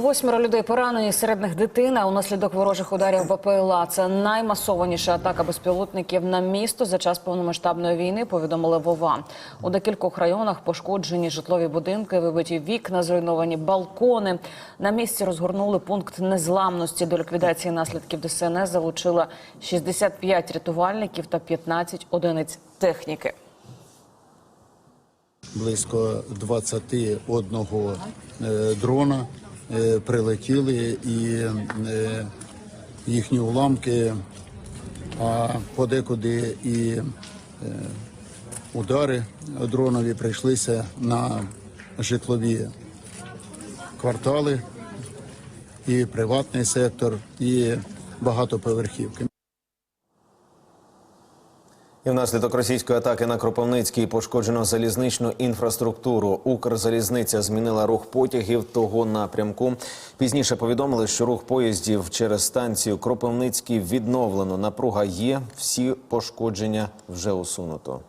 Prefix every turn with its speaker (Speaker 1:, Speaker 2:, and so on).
Speaker 1: Восьмеро людей поранені, серед них дитина. Унаслідок ворожих ударів БПЛА. Це наймасованіша атака безпілотників на місто за час повномасштабної війни. Повідомили Вова. У декількох районах пошкоджені житлові будинки, вибиті вікна, зруйновані балкони. На місці розгорнули пункт незламності. До ліквідації наслідків ДСНС залучила 65 рятувальників та 15 одиниць техніки.
Speaker 2: близько 21 е, дрона прилетіли і е, їхні уламки, а подекуди і е, удари дронові прийшлися на житлові квартали, і приватний сектор, і багатоповерхівки.
Speaker 3: І внаслідок російської атаки на Кропивницький пошкоджено залізничну інфраструктуру. Укрзалізниця змінила рух потягів того напрямку. Пізніше повідомили, що рух поїздів через станцію Кропивницький відновлено. Напруга є, всі пошкодження вже усунуто.